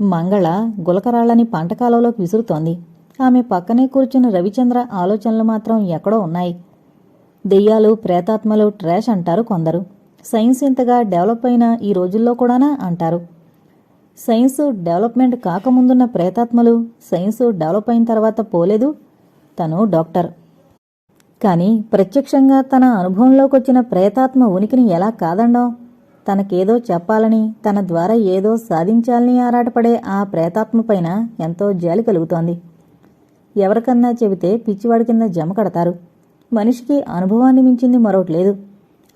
మంగళ గులకరాళ్ళని పంటకాలంలోకి విసురుతోంది. ఆమె పక్కనే కూర్చున్న రవిచంద్ర ఆలోచనలు మాత్రం ఎక్కడో ఉన్నాయి. దెయ్యాలు ప్రేతాత్మలు ట్రాష్ అంటారు కొందరు. సైన్స్ ఇంతగా డెవలప్ అయిన ఈ రోజుల్లో కూడానా అంటారు. సైన్స్ డెవలప్మెంట్ కాకముందున్న ప్రేతాత్మలు సైన్స్ డెవలప్ అయిన తర్వాత పోలేదు? తను డాక్టర్. కానీ ప్రత్యక్షంగా తన అనుభవంలోకి వచ్చిన ప్రేతాత్మ ఉనికిని ఎలా కాదండం? తనకేదో చెప్పాలని తన ద్వారా ఏదో సాధించాలని ఆరాటపడే ఆ ప్రేతాత్మ పైన ఎంతో జాలి కలుగుతోంది. ఎవరికన్నా చెబితే పిచ్చివాడి కింద జమ కడతారు. మనిషికి అనుభవాన్ని మించింది మరొకటి లేదు.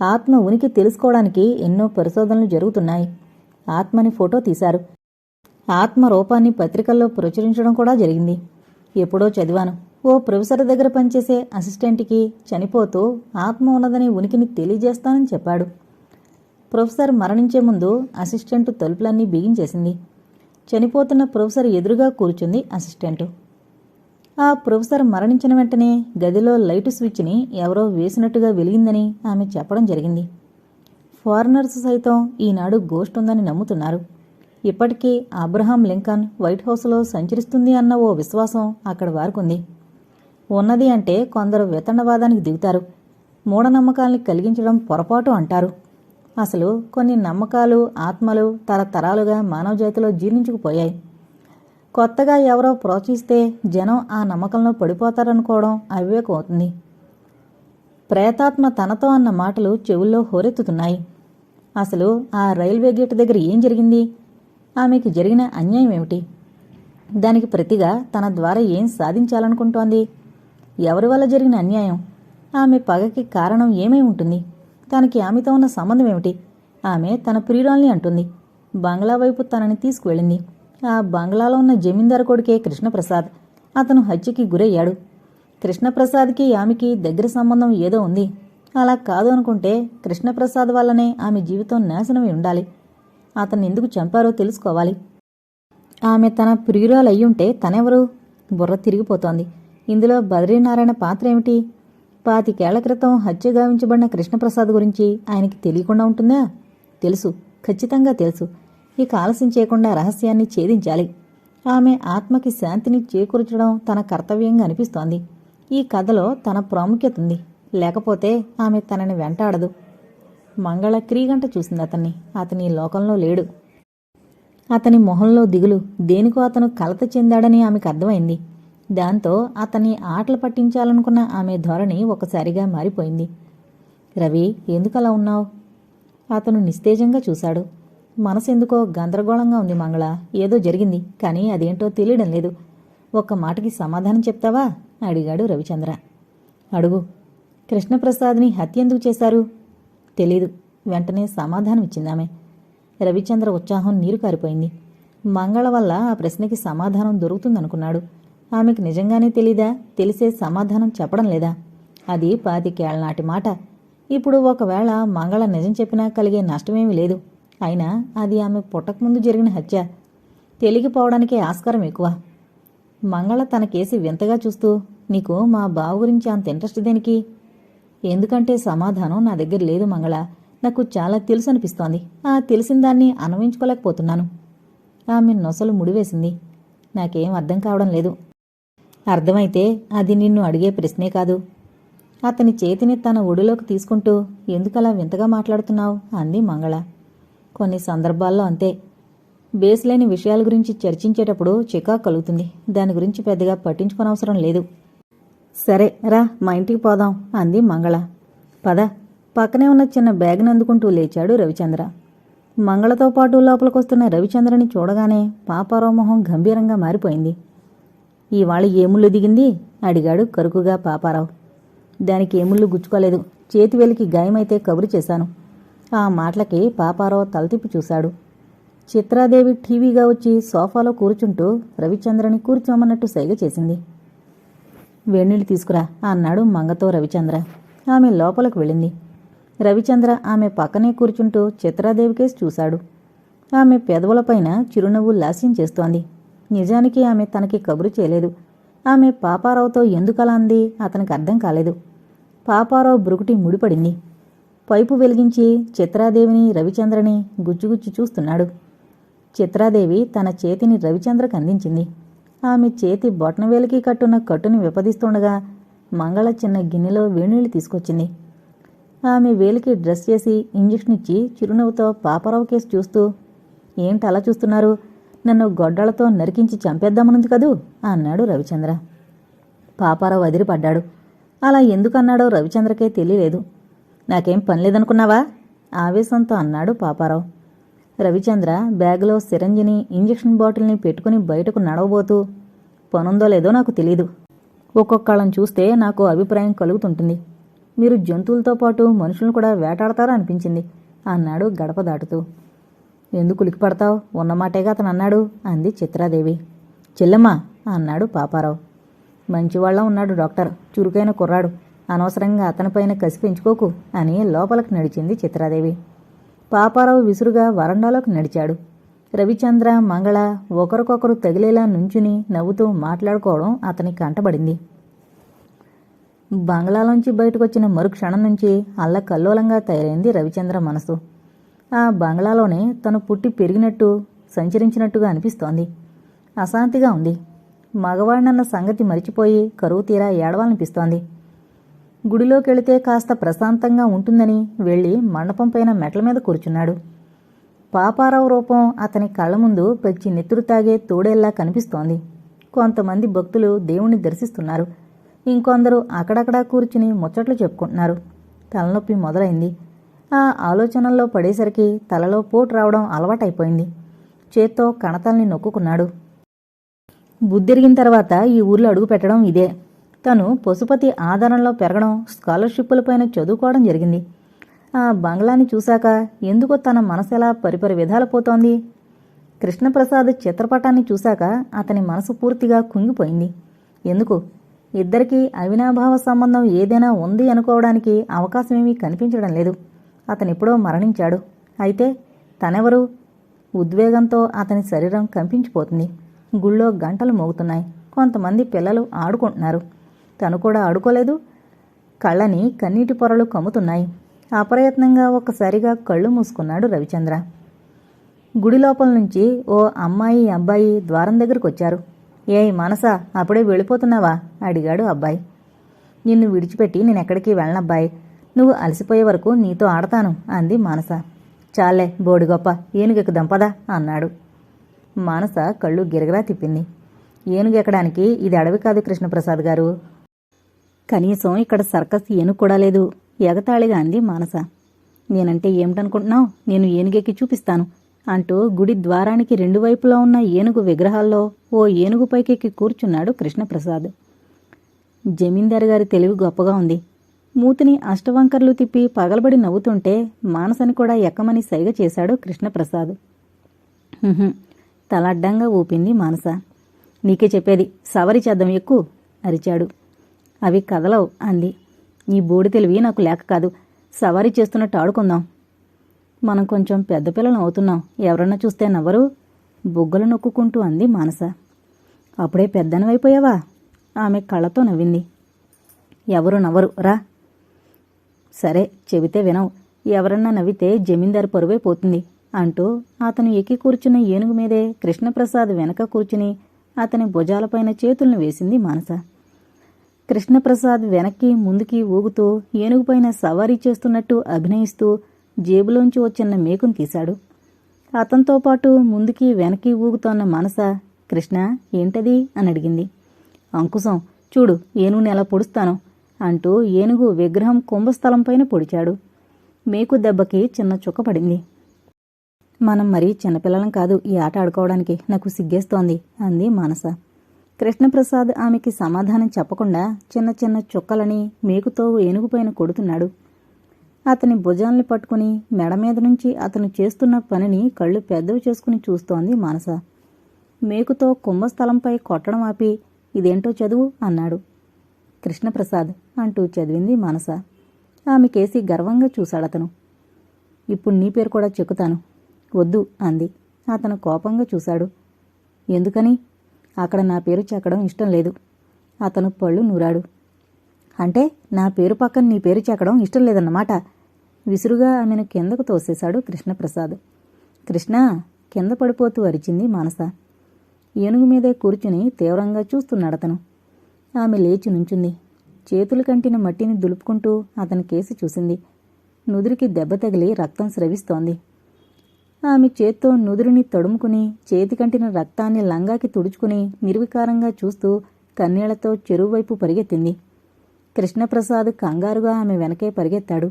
ఆత్మ ఉనికి తెలుసుకోవడానికి ఎన్నో పరిశోధనలు జరుగుతున్నాయి. ఆత్మని ఫోటో తీశారు. ఆత్మ రూపాన్ని పత్రికల్లో ప్రచురించడం కూడా జరిగింది. ఎప్పుడో చదివాను. ఓ ప్రొఫెసర్ దగ్గర పనిచేసే అసిస్టెంట్కి చనిపోతూ ఆత్మ ఉన్నదని ఉనికిని తెలియజేస్తానని చెప్పాడు. ప్రొఫెసర్ మరణించే ముందు అసిస్టెంట్ తలుపులన్నీ బిగించేసింది. చనిపోతున్న ప్రొఫెసర్ ఎదురుగా కూర్చుంది అసిస్టెంటు. ఆ ప్రొఫెసర్ మరణించిన వెంటనే గదిలో లైటు స్విచ్ని ఎవరో వేసినట్టుగా వెలిగిందని ఆమె చెప్పడం జరిగింది. ఫారినర్స్ సైతం ఈనాడు గోస్ట్ ఉందని నమ్ముతున్నారు. ఇప్పటికీ అబ్రహాం లింకన్ వైట్ హౌస్లో సంచరిస్తుంది అన్న ఓ విశ్వాసం అక్కడ వారుకుంది. ఉన్నది అంటే కొందరు వితండవాదానికి దిగుతారు. మూఢనమ్మకాల్ని కలిగించడం పొరపాటు అంటారు. అసలు కొన్ని నమ్మకాలు ఆత్మలు తరతరాలుగా మానవజాతిలో జీర్ణించుకుపోయాయి. కొత్తగా ఎవరో ప్రోత్సహిస్తే జనం ఆ నమ్మకంలో పడిపోతారనుకోవడం అవివేకమవుతుంది. ప్రేతాత్మ తనతో అన్న మాటలు చెవుల్లో హోరెత్తుతున్నాయి. అసలు ఆ రైల్వే గేట్ దగ్గర ఏం జరిగింది? ఆమెకి జరిగిన అన్యాయం ఏమిటి? దానికి ప్రతిగా తన ద్వారా ఏం సాధించాలనుకుంటోంది? ఎవరి వల్ల జరిగిన అన్యాయం? ఆమె పగకి కారణం ఏమై ఉంటుంది? తనకి ఆమెతో ఉన్న సంబంధం ఏమిటి? ఆమె తన ప్రియురాల్ని అంటుంది. బంగ్లా వైపు తనని తీసుకువెళ్ళింది. ఆ బంగ్లాలో ఉన్న జమీందారు కొడుకే కృష్ణప్రసాద్. అతను హత్యకి గురయ్యాడు. కృష్ణప్రసాద్కి ఆమెకి దగ్గర సంబంధం ఏదో ఉంది. అలా కాదు అనుకుంటే కృష్ణప్రసాద్ వల్లనే ఆమె జీవితం నాశనమై ఉండాలి. అతన్ని ఎందుకు చంపారో తెలుసుకోవాలి. ఆమె తన ప్రియురాలు అయ్యుంటే తనెవరు? బుర్ర తిరిగిపోతోంది. ఇందులో బద్రీనారాయణ పాత్ర ఏమిటి? పాతికేళ్ళ క్రితం హత్య గావించబడిన కృష్ణప్రసాద్ గురించి ఆయనకి తెలియకుండా ఉంటుందా? తెలుసు. ఖచ్చితంగా తెలుసు. ఇక ఆలస్యం చేయకుండా రహస్యాన్ని ఛేదించాలి. ఆమె ఆత్మకి శాంతిని చేకూర్చడం తన కర్తవ్యంగా అనిపిస్తోంది. ఈ కథలో తన ప్రాముఖ్యత ఉంది. లేకపోతే ఆమె తనని వెంటాడదు. మంగళ క్రీగంట చూసింది అతన్ని. అతని లోకంలో లేడు. అతని మొహంలో దిగులు. దేనికో అతను కలత చెందాడని ఆమెకు అర్థమైంది. దాంతో అతన్ని ఆటలు పట్టించాలనుకున్న ఆమె ధోరణి ఒకసారిగా మారిపోయింది. రవి ఎందుకలా ఉన్నావు? అతను నిస్తేజంగా చూశాడు. మనసెందుకో గందరగోళంగా ఉంది మంగళ. ఏదో జరిగింది కానీ అదేంటో తెలియడం లేదు. ఒక్క మాటకి సమాధానం చెప్తావా? అడిగాడు రవిచంద్ర. అడుగు. కృష్ణప్రసాద్ని హత్య ఎందుకు చేశారు? తెలీదు. వెంటనే సమాధానం ఇచ్చిందామె రవిచంద్ర ఉత్సాహం నీరు కారిపోయింది. మంగళ వల్ల ఆ ప్రశ్నకి సమాధానం దొరుకుతుందనుకున్నాడు. ఆమెకు నిజంగానే తెలీదా? తెలిసే సమాధానం చెప్పడం లేదా? అది పాతికేళ్ళ నాటి మాట. ఇప్పుడు ఒకవేళ మంగళ నిజం చెప్పినా కలిగే నష్టమేమీ లేదు. అయినా అది ఆమె పుట్టకముందు జరిగిన హత్య. తెలిగిపోవడానికే ఆస్కారం ఎక్కువ. మంగళ తన కేసి వింతగా చూస్తూ నీకు మా బావ గురించి అంత ఇంట్రెస్ట్ దేనికి? ఎందుకంటే సమాధానం నా దగ్గర లేదు మంగళ. నాకు చాలా తెలుసు అనిపిస్తోంది. ఆ తెలిసిన దాన్ని అనుభవించుకోలేకపోతున్నాను. ఆమె నొసలు ముడివేసింది. నాకేం అర్థం కావడం లేదు. అర్థమైతే అది నిన్ను అడిగే ప్రశ్నే కాదు. అతని చేతిని తన ఒడిలోకి తీసుకుంటూ ఎందుకలా వింతగా మాట్లాడుతున్నావు? అంది మంగళ. కొన్ని సందర్భాల్లో అంతే. బేస్ లేని విషయాల గురించి చర్చించేటప్పుడు చికా కలుగుతుంది. దాని గురించి పెద్దగా పట్టించుకోనవసరం లేదు. సరే రా మా ఇంటికి పోదాం అంది మంగళ. పద. పక్కనే ఉన్న చిన్న బ్యాగ్ని అందుకుంటూ లేచాడు రవిచంద్ర. మంగళతో పాటు లోపలికొస్తున్న రవిచంద్రని చూడగానే పాపారోమోహం మొహం గంభీరంగా మారిపోయింది. ఇవాళ ఏముళ్ళు దిగింది? అడిగాడు కరుకుగా పాపారావు. దానికి ఏముళ్ళు గుచ్చుకోలేదు. చేతి వెలికి గాయమైతే కబురు చేశాను. ఆ మాటలకి పాపారావు తలతిప్పి చూశాడు. చిత్రాదేవి టీవీగా వచ్చి సోఫాలో కూర్చుంటూ రవిచంద్రని కూర్చోమన్నట్టు సైగ చేసింది. వేణీళ్ళు తీసుకురా అన్నాడు మంగతో రవిచంద్ర. ఆమె లోపలకు వెళ్ళింది. రవిచంద్ర ఆమె పక్కనే కూర్చుంటూ చిత్రాదేవికేసి చూశాడు. ఆమె పెదవులపైన చిరునవ్వు లాస్యం చేస్తోంది. నిజానికి ఆమె తనకి కబురు చేయలేదు. ఆమె పాపారావుతో ఎందుకలా అంది? అతనికి అర్థం కాలేదు. పాపారావు బ్రుకుటి ముడిపడింది. పైపు వెలిగించి చిత్రాదేవిని రవిచంద్రని గుచ్చుగుచ్చు చూస్తున్నాడు. చిత్రాదేవి తన చేతిని రవిచంద్రకు అందించింది. ఆమె చేతి బొటనవేలికి కట్టున్న కట్టుని విపదిస్తుండగా మంగళ చిన్న గిన్నెలో వేణీళ్ళు తీసుకొచ్చింది. ఆమె వేలికి డ్రెస్ చేసి ఇంజెక్షన్ ఇచ్చి చిరునవ్వుతో పాపారావు కేసు చూస్తూ ఏంటి అలా చూస్తున్నారు? నన్ను గొడ్డలతో నరికించి చంపేద్దామనుంది కదూ? అన్నాడు రవిచంద్ర. పాపారావు అదిరిపడ్డాడు. అలా ఎందుకన్నాడో రవిచంద్రకే తెలియలేదు. నాకేం పని లేదనుకున్నావా ఆవేశంతో అన్నాడు పాపారావు. రవిచంద్ర బ్యాగులో సిరంజిని ఇంజెక్షన్ బాటిల్ని పెట్టుకుని బయటకు నడవబోతూ పనుందో లేదో నాకు తెలీదు. ఒక్కొక్కళ్ళని చూస్తే నాకు అభిప్రాయం కలుగుతుంటుంది. మీరు జంతువులతో పాటు మనుషులను కూడా వేటాడతారా అనిపించింది అన్నాడు గడప దాటుతూ. ఎందుకు ఉలికిపడతావు ఉన్నమాటేగా అతను అన్నాడు అంది చిత్రాదేవి. చెల్లెమ్మా అన్నాడు పాపారావు. మంచివాళ్ళ ఉన్నాడు డాక్టర్ చురుకైన కుర్రాడు. అనవసరంగా అతనిపైన కసి పెంచుకోకు అని లోపలికి నడిచింది చిత్రాదేవి. పాపారావు విసురుగా వరండాలోకి నడిచాడు. రవిచంద్ర మంగళ ఒకరికొకరు తగిలేలా నుంచుని నవ్వుతూ మాట్లాడుకోవడం అతని కంటబడింది బంగ్లాలోంచి బయటకొచ్చిన మరుక్షణం నుంచి అల్లకల్లోలంగా తయారైంది రవిచంద్ర మనసు. ఆ బంగ్లాలోనే తను పుట్టి పెరిగినట్టు సంచరించినట్టుగా అనిపిస్తోంది. అశాంతిగా ఉంది. మగవాడినన్న సంగతి మరిచిపోయి కరువు తీరా ఏడవాలనిపిస్తోంది. గుడిలోకి వెళితే కాస్త ప్రశాంతంగా ఉంటుందని వెళ్ళి మండపం పైన మెట్ల మీద కూర్చున్నాడు. పాపారావు రూపం అతని కళ్ళ ముందు పచ్చి నెత్తురు తాగే తోడేల్లా కనిపిస్తోంది. కొంతమంది భక్తులు దేవుణ్ణి దర్శిస్తున్నారు. ఇంకొందరు అక్కడక్కడా కూర్చుని ముచ్చట్లు చెప్పుకుంటున్నారు. తలనొప్పి మొదలైంది. ఆ ఆలోచనల్లో పడేసరికి తలలో పోటు రావడం అలవాటైపోయింది. చేత్తో కణతల్ని నొక్కుకున్నాడు. బుద్ధిరిగిన తర్వాత ఈ ఊర్లో అడుగు పెట్టడం ఇదే. తను పశుపతి ఆధారంలో పెరగడం స్కాలర్షిప్పులపైన చదువుకోవడం జరిగింది. ఆ బంగ్లాని చూశాక ఎందుకో తన మనసెలా పరిపరి విధాలు పోతోంది. కృష్ణప్రసాద్ చిత్రపటాన్ని చూశాక అతని మనసు పూర్తిగా కుంగిపోయింది. ఎందుకు? ఇద్దరికీ అవినాభావ సంబంధం ఏదైనా ఉంది అనుకోవడానికి అవకాశమేమీ కనిపించడం లేదు. అతనెప్పుడో మరణించాడు. అయితే తనెవరు? ఉద్వేగంతో అతని శరీరం కంపించిపోతుంది. గుళ్ళో గంటలు మోగుతున్నాయి. కొంతమంది పిల్లలు ఆడుకుంటున్నారు. తను కూడా ఆడుకోలేదు. కళ్ళని కన్నీటి పొరలు కమ్ముతున్నాయి. అప్రయత్నంగా ఒక్కసారిగా కళ్ళు మూసుకున్నాడు రవిచంద్ర. గుడి లోపల నుంచి ఓ అమ్మాయి అబ్బాయి ద్వారం దగ్గరకు వచ్చారు. ఏయ్ మనసా అప్పుడే వెళ్ళిపోతున్నావా? అడిగాడు అబ్బాయి. నిన్ను విడిచిపెట్టి నేను ఎక్కడికి వెళ్ళనబ్బాయి. నువ్వు అలసిపోయే వరకు నీతో ఆడతాను అంది మానస. చాలే బోడి గొప్ప ఏనుగెక్కు దంపదా అన్నాడు. మానస కళ్ళు గిరగరా తిప్పింది. ఏనుగెక్కడానికి ఇది అడవి కాదు కృష్ణప్రసాద్ గారు. కనీసం ఇక్కడ సర్కస్ ఏనుగు కూడా లేదు ఎగతాళిగా అంది మానస. నేనంటే ఏమిటనుకుంటున్నావు? నేను ఏనుగెక్కి చూపిస్తాను అంటూ గుడి ద్వారానికి రెండు వైపులా ఉన్న ఏనుగు విగ్రహాల్లో ఓ ఏనుగు పైకెక్కి కూర్చున్నాడు కృష్ణప్రసాద్. జమీందారు గారి తెలివి గొప్పగా ఉంది. మూతిని అష్టవంకర్లు తిప్పి పగలబడి నవ్వుతుంటే మానసని కూడా ఎక్కమని సైగ చేశాడు కృష్ణప్రసాద్. తలడ్డంగా ఊపింది మానస. నీకే చెప్పేది సవరి చేద్దాం ఎక్కువ అరిచాడు. అవి కదలవు అంది. నీ బోడి తెలివి నాకు లేక కాదు సవారీ చేస్తున్నట్టు ఆడుకుందాం. మనం కొంచెం పెద్ద పిల్లలు అవుతున్నాం ఎవరన్నా చూస్తే నవ్వరు బొగ్గలు నొక్కుకుంటూ అంది మానస. అప్పుడే పెద్దనవైపోయావా? ఆమె కళ్ళతో నవ్వింది. ఎవరు నవ్వరు రా. సరే చెబితే వినవు. ఎవరన్నా నవ్వితే జమీందారు పరువైపోతుంది అంటూ అతను ఎక్కి కూర్చున్న ఏనుగు మీదే కృష్ణప్రసాద్ వెనక కూర్చుని అతని భుజాలపైన చేతులను వేసింది మానస. కృష్ణప్రసాద్ వెనక్కి ముందుకి ఊగుతూ ఏనుగుపైన సవారీ చేస్తున్నట్టు అభినయిస్తూ జేబులోంచి వచ్చిన మేకును తీశాడు. అతనితో పాటు ముందుకి వెనక్కి ఊగుతోన్న మనస కృష్ణ ఏంటది? అని అడిగింది. అంకుశం చూడు ఏనుగుని ఎలా పొడుస్తాను. అంటూ ఏనుగు విగ్రహం కుంభస్థలంపైన పొడిచాడు. మేకు దెబ్బకి చిన్న చుక్క పడింది. మనం మరీ చిన్నపిల్లలం కాదు ఈ ఆట ఆడుకోవడానికి నాకు సిగ్గేస్తోంది అంది మానస. కృష్ణప్రసాద్ ఆమెకి సమాధానం చెప్పకుండా చిన్న చిన్న చుక్కలని మేకుతో ఏనుగుపైన కొడుతున్నాడు. అతని భుజాల్ని పట్టుకుని మెడ మీద నుంచి అతను చేస్తున్న పనిని కళ్ళు పెద్దవి చేసుకుని చూస్తోంది మానస. మేకుతో కుంభస్థలంపై కొట్టడం ఆపి ఇదేంటో చదువు అన్నాడు. కృష్ణప్రసాద్ అంటూ చదివింది మానస. ఆమెకేసి గర్వంగా చూశాడతను. ఇప్పుడు నీ పేరు కూడా చెక్కుతాను. వద్దు అంది. అతను కోపంగా చూశాడు. ఎందుకని? అక్కడ నా పేరు చెక్కడం ఇష్టం లేదు. అతను పళ్ళు నూరాడు. అంటే నా పేరు పక్కన నీ పేరు చెక్కడం ఇష్టం లేదన్నమాట. విసురుగా ఆమెను కిందకు తోసేశాడు కృష్ణప్రసాద్. కృష్ణ కింద పడిపోతూ అరిచింది మానస. ఏనుగు మీదే కూర్చుని తీవ్రంగా చూస్తున్నాడతను. ఆమె లేచి నుంచుంది. చేతులు కంటిన మట్టిని దులుపుకుంటూ అతని కేసి చూసింది. నుదురికి దెబ్బ తగిలి రక్తం స్రవిస్తోంది. ఆమె చేత్తో నుదురుని తడుముకుని చేతికంటిన రక్తాన్ని లంగాకి తుడుచుకుని నిర్వికారంగా చూస్తూ కన్నీళ్ళతో చెరువువైపు పరిగెత్తింది. కృష్ణప్రసాద్ కంగారుగా ఆమె వెనకే పరిగెత్తాడు.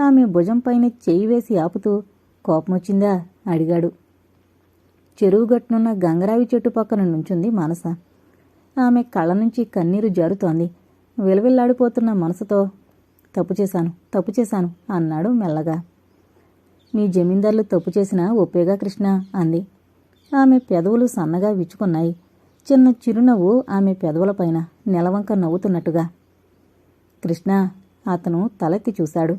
ఆమె భుజంపైన చేయి వేసి ఆపుతూ కోపమొచ్చిందా? అడిగాడు. చెరువుగట్టునున్న గంగరావి చెట్టు పక్కన నుంచుంది మానస. ఆమె కళ్ళ నుంచి కన్నీరు జారుతోంది. విలవిల్లాడిపోతున్న మనసుతో తప్పు చేశాను తప్పు చేశాను అన్నాడు మెల్లగా. మీ జమీందార్లు తప్పు చేసినా ఒప్పేగా కృష్ణ అంది. ఆమె పెదవులు సన్నగా విచ్చుకున్నాయి. చిన్న చిరునవ్వు ఆమె పెదవులపైన నెలవంక నవ్వుతున్నట్టుగా. కృష్ణ అతను తలెత్తి చూశాడు.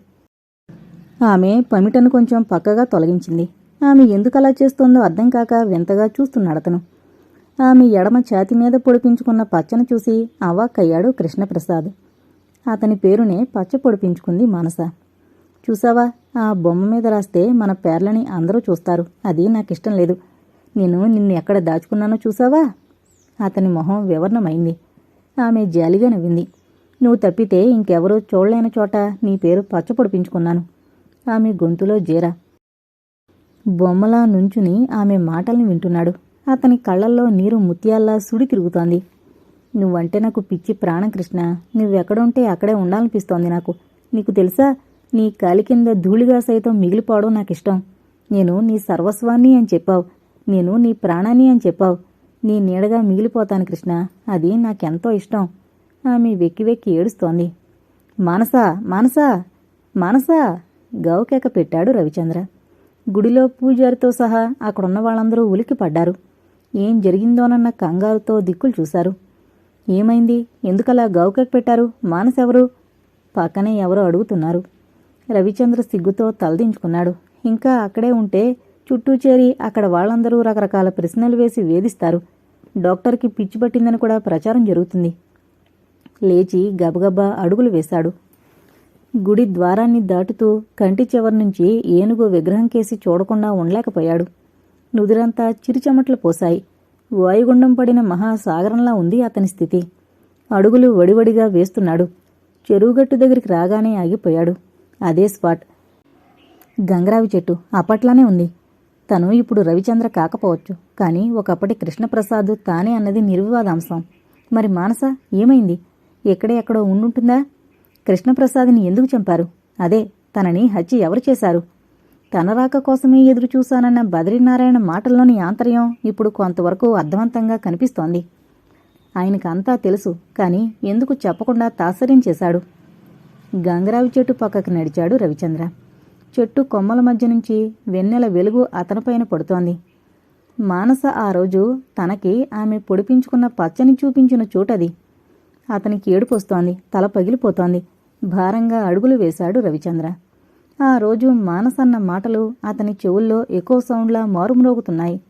ఆమె పమిటను కొంచెం పక్కగా తొలగించింది. ఆమె ఎందుకలా చేస్తోందో అర్థం కాక వింతగా చూస్తున్నాడతను ఆమె ఎడమ ఛాతి మీద పొడిపించుకున్న పచ్చను చూసి అవాక్కయ్యాడు కృష్ణప్రసాద్. అతని పేరునే పచ్చ పొడిపించుకుంది మానస. చూసావా ఆ బొమ్మ మీద రాస్తే మన పేర్లని అందరూ చూస్తారు. అది నాకిష్టం లేదు. నేను నిన్ను ఎక్కడ దాచుకున్నానో చూసావా? అతని మొహం వివరణమైంది. ఆమె జాలిగా నవ్వింది. నువ్వు తప్పితే ఇంకెవరూ చూడలేని చోట నీ పేరు పచ్చ పొడిపించుకున్నాను. ఆమె గొంతులో జీరా. బొమ్మలా నుంచుని ఆమె మాటల్ని వింటున్నాడు. అతని కళ్ళల్లో నీరు ముత్యాల్లా సుడి తిరుగుతోంది నువ్వంటే నాకు పిచ్చి ప్రాణం కృష్ణ. నువ్వెక్కడుంటే అక్కడే ఉండాలనిపిస్తోంది నాకు. నీకు తెలుసా నీ కాలి కింద ధూళిగా సైతం మిగిలిపోవడం నాకిష్టం. నేను నీ సర్వస్వాన్ని అని చెప్పావు. నేను నీ ప్రాణాన్ని అని చెప్పావు. నీ నీడగా మిగిలిపోతాను కృష్ణ. అది నాకెంతో ఇష్టం. ఆమె వెక్కి వెక్కి ఏడుస్తోంది. మానసా మానసా మానసా! గౌకేక పెట్టాడు రవిచంద్ర. గుడిలో పూజారితో సహా అక్కడున్న వాళ్ళందరూ ఉలికి పడ్డారు ఏం జరిగిందోనన్న కంగారుతో దిక్కులు చూశారు. ఏమైంది? ఎందుకలా గౌకెక్ పెట్టారు? మానసెవరు? పక్కనే ఎవరో అడుగుతున్నారు. రవిచంద్ర సిగ్గుతో తలదించుకున్నాడు. ఇంకా అక్కడే ఉంటే చుట్టూ చేరి అక్కడ వాళ్ళందరూ రకరకాల ప్రశ్నలు వేసి వేధిస్తారు. డాక్టర్కి పిచ్చి పట్టిందని కూడా ప్రచారం జరుగుతుంది. లేచి గబగబా అడుగులు వేశాడు. గుడి ద్వారాన్ని దాటుతూ కంటి చివరి నుంచి ఏనుగు విగ్రహం కేసి చూడకుండా ఉండలేకపోయాడు. నుదురంతా చిరుచెమట్లు పోశాయి. వాయుగుండం పడిన మహాసాగరంలా ఉంది అతని స్థితి. అడుగులు వడివడిగా వేస్తున్నాడు. చెరువుగట్టు దగ్గరికి రాగానే ఆగిపోయాడు. అదే స్పాట్. గంగరావి చెట్టు అప్పట్లానే ఉంది. తను ఇప్పుడు రవిచంద్ర కాకపోవచ్చు. కానీ ఒకప్పటి కృష్ణప్రసాద్ తానే అన్నది నిర్వివాదాంశం. మరి మానస ఏమైంది? ఎక్కడే ఎక్కడో ఉండుంటుందా? కృష్ణప్రసాద్ని ఎందుకు చంపారు? అదే తనని హత్య ఎవరు చేశారు? తన రాక కోసమే ఎదురు చూశానన్న బద్రీనారాయణ మాటల్లోని ఆంతర్యం ఇప్పుడు కొంతవరకు అర్థవంతంగా కనిపిస్తోంది. ఆయనకంతా తెలుసు కాని ఎందుకు చెప్పకుండా తాత్సర్యం చేశాడు? గంగరావి చెట్టు పక్కకి నడిచాడు రవిచంద్ర. చెట్టు కొమ్మల మధ్య నుంచి వెన్నెల వెలుగు అతనిపైన పడుతోంది. మానస ఆ రోజు తనకి ఆమె పొడిపించుకున్న పచ్చని చూపించిన చోటది. అతనికి ఏడుపొస్తోంది తల పగిలిపోతోంది. భారంగా అడుగులు వేశాడు రవిచంద్ర. ఆ రోజు మానసన్న మాటలు అతని చెవుల్లో ఎక్కువ సౌండ్లా మారుమ్రోగుతున్నాయి.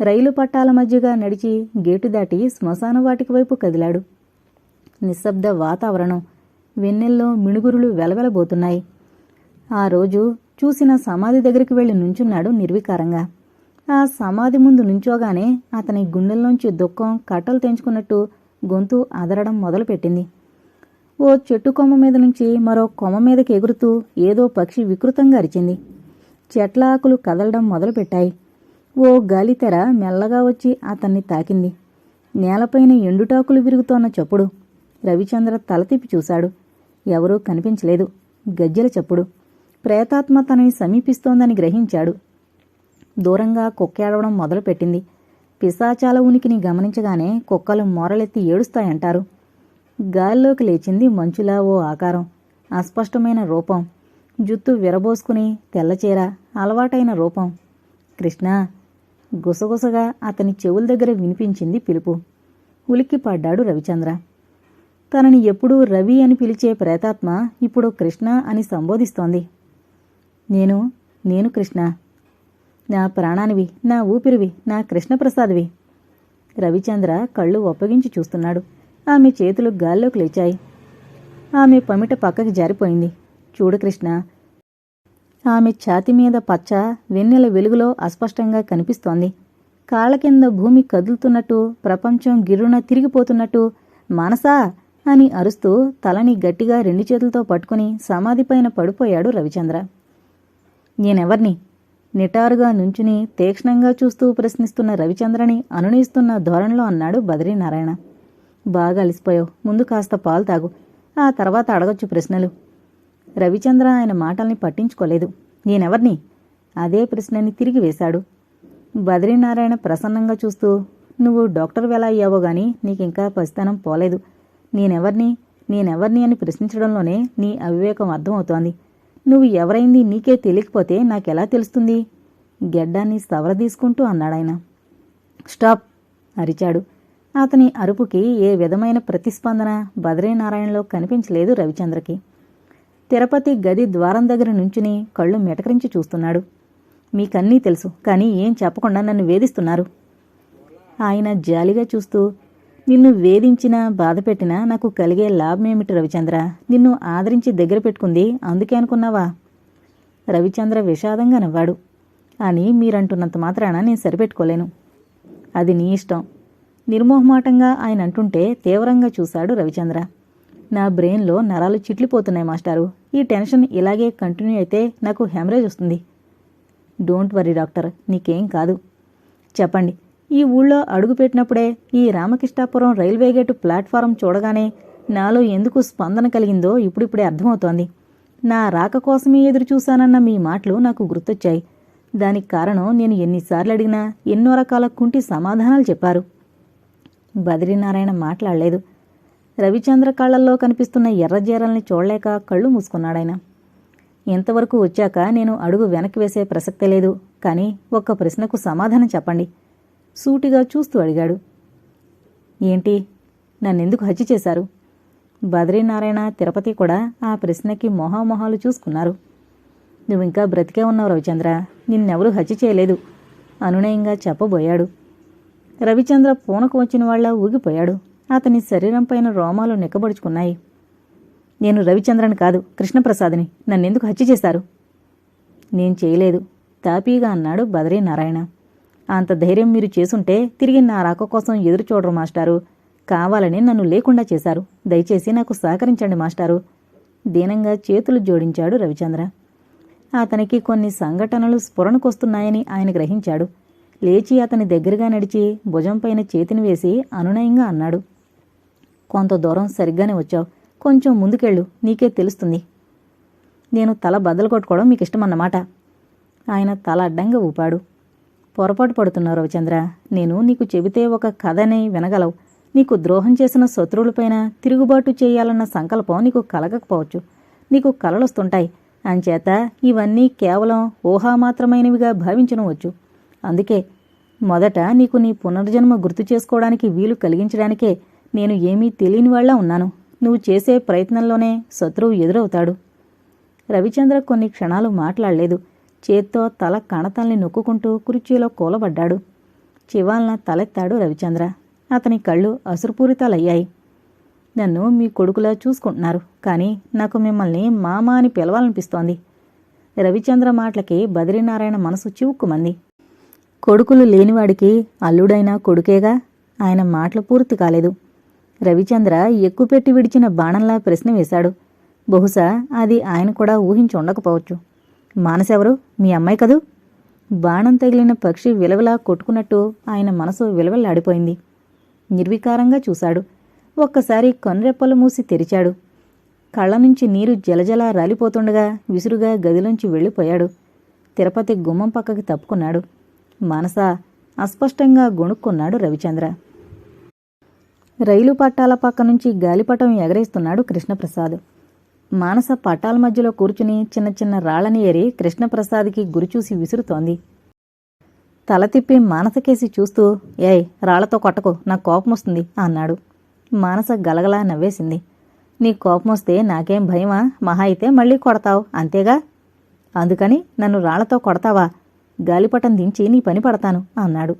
రైలు పట్టాల మధ్యగా నడిచి గేటు దాటి శ్మశాన వాటికి వైపు కదిలాడు. నిశ్శబ్ద వాతావరణం వెన్నెల్లో మిణుగురులు వెలవెలబోతున్నాయి. ఆ రోజు చూసిన సమాధి దగ్గరికి వెళ్ళి నుంచున్నాడు నిర్వికారంగా. ఆ సమాధి ముందు నుంచోగానే అతని గుండెల్లోంచి దుఃఖం కట్టలు తెంచుకున్నట్టు గొంతు అదరడం మొదలుపెట్టింది. ఓ చెట్టు కొమ్మ మీద నుంచి మరో కొమ్మ మీదకి ఎగురుతూ ఏదో పక్షి వికృతంగా అరిచింది. చెట్ల ఆకులు కదలడం మొదలుపెట్టాయి. ఓ గాలితెర మెల్లగా వచ్చి అతన్ని తాకింది. నేలపైన ఎండుటాకులు విరుగుతోన్న చప్పుడు. రవిచంద్ర తల తిప్పి చూశాడు. ఎవరూ కనిపించలేదు. గజ్జెల చప్పుడు. ప్రేతాత్మ తనని సమీపిస్తోందని గ్రహించాడు. దూరంగా కుక్కేడవడం మొదలుపెట్టింది. పిశాచాల ఉనికిని గమనించగానే కుక్కలు మొరలెత్తి ఏడుస్తాయంటారు. గాల్లోకి లేచింది మంచులా ఓ ఆకారం. అస్పష్టమైన రూపం. జుత్తు విరబోసుకుని తెల్లచీర అలవాటైన రూపం. కృష్ణ! గుసగుసగా అతని చెవుల దగ్గర వినిపించింది పిలుపు. ఉలిక్కి పడ్డాడు రవిచంద్ర. తనని ఎప్పుడూ రవి అని పిలిచే ప్రేతాత్మ ఇప్పుడు కృష్ణ అని సంబోధిస్తోంది. నేను నేను కృష్ణ. నా ప్రాణానివి నా ఊపిరివి నా కృష్ణప్రసాద్వి. రవిచంద్ర కళ్ళు ఒప్పగించి చూస్తున్నాడు. ఆమె చేతులు గాల్లోకి లేచాయి. ఆమె పమిట పక్కకి జారిపోయింది. చూడు కృష్ణ ఆమె ఛాతి మీద పచ్చ వెన్నెల వెలుగులో అస్పష్టంగా కనిపిస్తోంది. కాళ్ళ కింద భూమి కదులుతున్నట్టు ప్రపంచం గిర్రున తిరిగిపోతున్నట్టు మనసా అని అరుస్తూ తలని గట్టిగా రెండు చేతులతో పట్టుకుని సమాధిపైన పడిపోయాడు రవిచంద్ర. నేనెవర్ని? నిటారుగా నుంచుని తీక్ష్ణంగా చూస్తూ ప్రశ్నిస్తున్న రవిచంద్రని అనునయిస్తున్న ధోరణిలో అన్నాడు బద్రీనారాయణ. బాగా అలసిపోయావు. ముందు కాస్త పాలు తాగు. ఆ తర్వాత అడగొచ్చు ప్రశ్నలు. రవిచంద్ర ఆయన మాటల్ని పట్టించుకోలేదు. నేనెవర్ని? అదే ప్రశ్నని తిరిగి వేశాడు. బద్రీనారాయణ ప్రసన్నంగా చూస్తూ నువ్వు డాక్టర్ ఎలా అయ్యావో గాని నీకింకా పసితనం పోలేదు. నేనెవర్ని? నేనెవర్ని అని ప్రశ్నించడంలోనే నీ అవివేకం అర్థమవుతోంది. నువ్వు ఎవరైంది నీకే తెలియకపోతే నాకెలా తెలుస్తుంది? గెడ్డాన్ని సవరదీసుకుంటూ అన్నాడాయన. స్టాప్! అరిచాడు. అతని అరుపుకి ఏ విధమైన ప్రతిస్పందన బద్రీనారాయణలో కనిపించలేదు రవిచంద్రకి. తిరుపతి గది ద్వారం దగ్గర నుంచుని కళ్ళు మెటకరించి చూస్తున్నాడు. మీకన్నీ తెలుసు కానీ ఏం చెప్పకుండా నన్ను వేధిస్తున్నారు? ఆయన జాలిగా చూస్తూ నిన్ను వేధించినా బాధపెట్టినా నాకు కలిగే లాభమేమిటి రవిచంద్ర? నిన్ను ఆదరించి దగ్గర పెట్టుకుంది అందుకే అనుకున్నావా? రవిచంద్ర విషాదంగా నవ్వాడు. అని మీరంటున్నంత మాత్రాన నేను సరిపెట్టుకోలేను. అది నీ ఇష్టం. నిర్మోహమాటంగా ఆయన అంటుంటే తీవ్రంగా చూశాడు రవిచంద్ర. నా బ్రెయిన్లో నరాలు చిట్లిపోతున్నాయి మాస్టారు. ఈ టెన్షన్ ఇలాగే కంటిన్యూ అయితే నాకు హెమరేజ్ వస్తుంది. డోంట్ వరీ డాక్టర్ నీకేం కాదు. చెప్పండి ఈ ఊళ్ళో అడుగుపెట్టినప్పుడే ఈ రామకృష్ణాపురం రైల్వే గేటు ప్లాట్ఫారం చూడగానే నాలో ఎందుకు స్పందన కలిగిందో ఇప్పుడిప్పుడే అర్థమవుతోంది. నా రాక కోసమే ఎదురు చూశానన్న మీ మాటలు నాకు గుర్తొచ్చాయి. దానికి కారణం నేను ఎన్నిసార్లు అడిగినా ఎన్నో రకాల కుంటి సమాధానాలు చెప్పారు. బద్రీనారాయణ మాట్లాడలేదు. రవిచంద్ర కళ్ళల్లో కనిపిస్తున్న ఎర్రజీరల్ని చూడలేక కళ్ళు మూసుకున్నాడాయన. ఇంతవరకు వచ్చాక నేను అడుగు వెనక్కి వేసే ప్రసక్తే లేదు కానీ ఒక్క ప్రశ్నకు సమాధానం చెప్పండి. సూటిగా చూస్తూ అడిగాడు. ఏంటి? నన్నెందుకు హత్య చేశారు? బద్రీనారాయణ తిరుపతి కూడా ఆ ప్రశ్నకి మొహామొహాలు చూసుకున్నారు. నువ్వింకా బ్రతికే ఉన్నావు రవిచంద్ర. నిన్నెవరూ హత్య చేయలేదు. అనునయంగా చెప్పబోయాడు. రవిచంద్ర పూనకు వచ్చిన వాళ్ళ ఊగిపోయాడు. అతని శరీరంపైన రోమాలు నిక్కబడుచుకున్నాయి. నేను రవిచంద్రని కాదు కృష్ణప్రసాద్ని. నన్నెందుకు హత్య చేశారు? నేను చేయలేదు తాపీగా అన్నాడు బద్రీనారాయణ అంత ధైర్యం మీరు చేసుంటే తిరిగి నా రాక కోసం ఎదురు చూడరు మాస్టారు. కావాలని నన్ను లేకుండా చేశారు. దయచేసి నాకు సహకరించండి మాస్టారు. దీనంగా చేతులు జోడించాడు రవిచంద్ర. అతనికి కొన్ని సంఘటనలు స్ఫురణకొస్తున్నాయని ఆయన గ్రహించాడు. లేచి అతని దగ్గరగా నడిచి భుజంపైన చేతిని వేసి అనునయంగా అన్నాడు. కొంత దూరం సరిగ్గానే వచ్చావు. కొంచెం ముందుకెళ్ళు. నీకే తెలుస్తుంది. నేను తల బద్దలు కొట్టుకోవడం మీకు ఇష్టమన్నమాట. ఆయన తల అడ్డంగా ఊపాడు. పొరపాటు పడుతున్నావు రవిచంద్ర. నేను నీకు చెబితే ఒక కథని వినగలవు. నీకు ద్రోహం చేసిన శత్రువులపైన తిరుగుబాటు చేయాలన్న సంకల్పం నీకు కలగకపోవచ్చు. నీకు కలలొస్తుంటాయి. అంచేత ఇవన్నీ కేవలం ఊహామాత్రమైనవిగా భావించనవచ్చు. అందుకే మొదట నీకు నీ పునర్జన్మ గుర్తు చేసుకోవడానికి వీలు కలిగించడానికే నేను ఏమీ తెలియని వాళ్ళ ఉన్నాను. నువ్వు చేసే ప్రయత్నంలోనే శత్రువు ఎదురవుతాడు. రవిచంద్ర కొన్ని క్షణాలు మాట్లాడలేదు. చేత్తో తల కణతల్ని నొక్కుంటూ కుర్చీలో కూలబడ్డాడు. చివాలన తలెత్తాడు రవిచంద్ర. అతని కళ్ళు అసురుపూరితాలయ్యాయి. నన్ను మీ కొడుకులా చూసుకుంటున్నారు కానీ నాకు మిమ్మల్ని మామ అని పిలవాలనిపిస్తోంది. రవిచంద్ర మాటలకి బద్రీనారాయణ మనసు చివుక్కుమంది. కొడుకులు లేనివాడికి అల్లుడైనా కొడుకేగా? ఆయన మాటలు పూర్తి కాలేదు. రవిచంద్ర ఎక్కుపెట్టి విడిచిన బాణంలా ప్రశ్న వేశాడు. బహుశా అది ఆయన కూడా ఊహించి ఉండకపోవచ్చు. మానసెవరు? మీ అమ్మాయి కదూ? బాణం తగిలిన పక్షి విలవలా కొట్టుకున్నట్టు ఆయన మనసు విలవెల్లాడిపోయింది. నిర్వికారంగా చూశాడు. ఒక్కసారి కనురెప్పలు మూసి తెరిచాడు. కళ్ళ నుంచి నీరు జలజలా రాలిపోతుండగా విసురుగా గదిలోంచి వెళ్ళిపోయాడు. తిరుపతి గుమ్మం పక్కకి తప్పుకున్నాడు. మనస అస్పష్టంగా గొణుక్కున్నాడు రవిచంద్ర. రైలు పట్టాల పక్క నుంచి గాలిపటం ఎగరేస్తున్నాడు కృష్ణప్రసాద్. మానస పట్టాల మధ్యలో కూర్చుని చిన్న చిన్న రాళ్ళని ఏరి కృష్ణప్రసాద్కి గురిచూసి విసురుతోంది. తల తిప్పి మానసకేసి చూస్తూ ఏయ్ రాళ్ళతో కొట్టకు నాకు కోపం వస్తుంది అన్నాడు. మానస గలగలా నవ్వేసింది. నీ కోపం వస్తే నాకేం భయమా? మహా అయితే మళ్ళీ కొడతావు అంతేగా? అందుకని నన్ను రాళ్ళతో కొడతావా? గాలిపటం దించి నీ పని పడతాను అన్నాడు.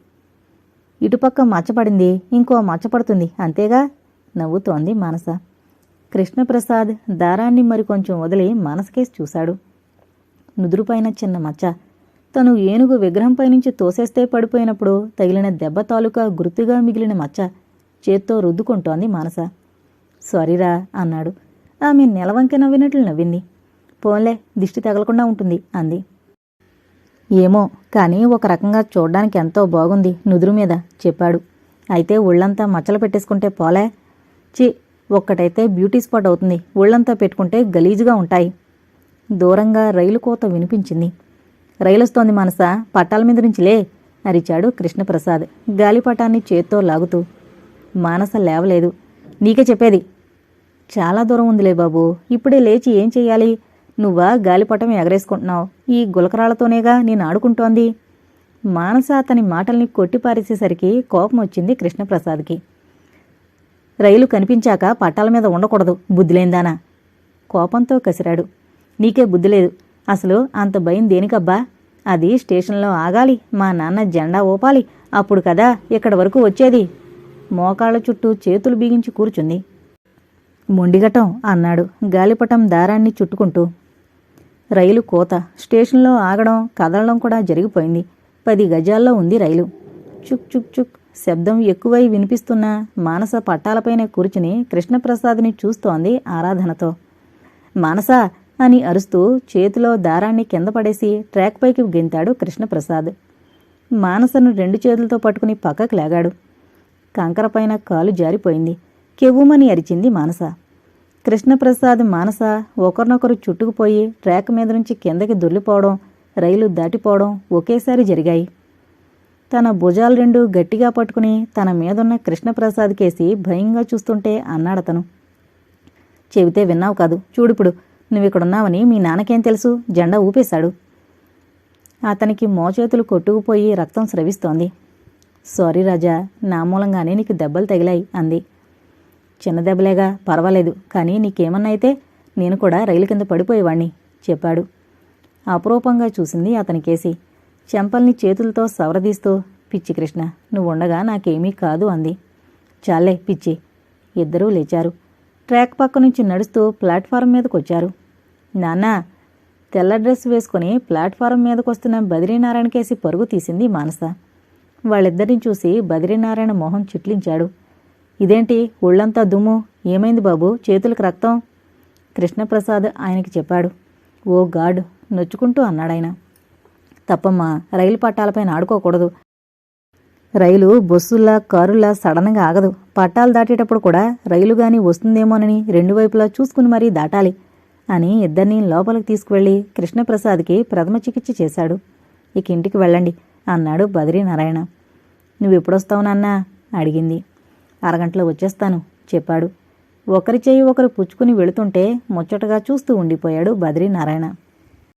ఇటుపక్క మచ్చపడింది ఇంకో మచ్చపడుతుంది అంతేగా? నవ్వుతోంది మానస. కృష్ణప్రసాద్ దారాన్ని మరికొంచెం వదిలి మానసకేసి చూశాడు. నుదురుపైన చిన్న మచ్చ. తను ఏనుగు విగ్రహంపై నుంచి తోసేస్తే పడిపోయినప్పుడు తగిలిన దెబ్బ తాలూకా గుర్తుగా మిగిలిన మచ్చ చేత్తో రుద్దుకుంటోంది మానస. సారీరా అన్నాడు. ఆమె నెలవంక నవ్వినట్లు నవ్వింది. పోన్లే దిష్టి తగలకుండా ఉంటుంది అంది. ఏమో కానీ ఒక రకంగా చూడ్డానికి ఎంతో బాగుంది నుదురు మీద చెప్పాడు. అయితే ఒళ్ళంతా మచ్చలు పెట్టేసుకుంటే పోలే. చి ఒక్కటైతే బ్యూటీ స్పాట్ అవుతుంది. ఒళ్ళంతా పెట్టుకుంటే గలీజుగా ఉంటాయి. దూరంగా రైలు కోత వినిపించింది. రైలొస్తోంది మనస పట్టాల మీద నుంచి లే అరిచాడు కృష్ణప్రసాద్. గాలిపటాన్ని చేత్తో లాగుతూ. మానస లేవలేదు. నీకే చెప్పేది. చాలా దూరం ఉందిలే బాబు. ఇప్పుడే లేచి ఏం చెయ్యాలి? నువ్వా గాలిపటం ఎగరేసుకుంటున్నావు? ఈ గులకరాలతోనేగా నేను ఆడుకుంటోంది. మానస అతని మాటల్ని కొట్టిపారేసేసరికి కోపం వచ్చింది కృష్ణప్రసాద్కి. రైలు కనిపించాక పట్టాల మీద ఉండకూడదు బుద్ధిలేందానా కోపంతో కసిరాడు. నీకే బుద్ధి లేదు అసలు అంత భయం దేనికబ్బా? అది స్టేషన్లో ఆగాలి మా నాన్న జెండా ఊపాలి అప్పుడు కదా ఇక్కడి వరకు వచ్చేది. మోకాళ్ళ చుట్టూ చేతులు బిగించి కూర్చుంది. మొండిగటం అన్నాడు. గాలిపటం దారాన్ని చుట్టుకుంటూ. రైలు కోత. స్టేషన్లో ఆగడం కదలడం కూడా జరిగిపోయింది. పది గజాల్లో ఉంది రైలు. చుక్ చుక్ చుక్. శబ్దం ఎక్కువై వినిపిస్తున్న మానస పట్టాలపైనే కూర్చుని కృష్ణప్రసాద్ని చూస్తోంది ఆరాధనతో. మానస! అని అరుస్తూ చేతిలో దారాన్ని కింద పడేసి ట్రాక్ పైకి గెంతాడు కృష్ణప్రసాద్. మానసను రెండు చేతులతో పట్టుకుని పక్కకు లేగాడు. కంకరపైన కాలు జారిపోయింది. కెవ్వుమని అరిచింది మానస. కృష్ణప్రసాద్ మానస ఒకరినొకరు చుట్టుకుపోయి ట్రాక్ మీద నుంచి కిందకి దొల్లిపోవడం రైలు దాటిపోవడం ఒకేసారి జరిగాయి. తన భుజాలు రెండు గట్టిగా పట్టుకుని తన మీదున్న కృష్ణప్రసాద్ కేసి భయంగా చూస్తుంటే అన్నాడతను చెబితే విన్నావు కాదు. చూడిప్పుడు నువ్విక్కడున్నావని మీ నాన్నకేం తెలుసు? జెండా ఊపేశాడు. అతనికి మోచేతులు కొట్టుకుపోయి రక్తం స్రవిస్తోంది. సారీ రాజా నా మూలంగానే నీకు దెబ్బలు తగిలాయి అంది. చిన్న దెబ్బలేగా పర్వాలేదు. కానీ నీకేమన్నా అయితే నేను కూడా రైలు కింద పడిపోయేవాణ్ణి చెప్పాడు. అపురూపంగా చూసింది అతనికేసి చెంపల్ని చేతులతో సవరదీస్తూ పిచ్చి కృష్ణ నువ్వుండగా నాకేమీ కాదు అంది. చాలే పిచ్చి. ఇద్దరూ లేచారు. ట్రాక్ పక్క నుంచి నడుస్తూ ప్లాట్ఫారం మీదకొచ్చారు. నాన్నా తెల్ల డ్రెస్ వేసుకుని ప్లాట్ఫారం మీదకొస్తున్న బద్రీనారాయణ కేసి పరుగు తీసింది మానస. వాళ్ళిద్దరిని చూసి బద్రీనారాయణ మొహం చిట్లించాడు. ఇదేంటి ఒళ్ళంతా దుమ్ము? ఏమైంది బాబు? చేతులకు రక్తం? కృష్ణప్రసాద్ ఆయనకి చెప్పాడు. ఓ గాడ్ నొచ్చుకుంటూ అన్నాడాయన. తప్పమ్మా రైలు పట్టాలపైన ఆడుకోకూడదు. రైలు బస్సుల్లా కారుల్లా సడన్గా ఆగదు. పట్టాలు దాటేటప్పుడు కూడా రైలు గాని వస్తుందేమోనని రెండు వైపులా చూసుకుని మరీ దాటాలి అని ఇద్దరినీ లోపలికి తీసుకువెళ్ళి కృష్ణప్రసాద్కి ప్రథమ చికిత్స చేశాడు. ఇక ఇంటికి వెళ్ళండి అన్నాడు బద్రీనారాయణ నువ్వెప్పుడొస్తావు నాన్నా? అడిగింది. అరగంటలో వచ్చేస్తాను చెప్పాడు. ఒకరి చేయి ఒకరు పుచ్చుకుని వెళుతుంటే ముచ్చటగా చూస్తూ ఉండిపోయాడు బద్రీనారాయణ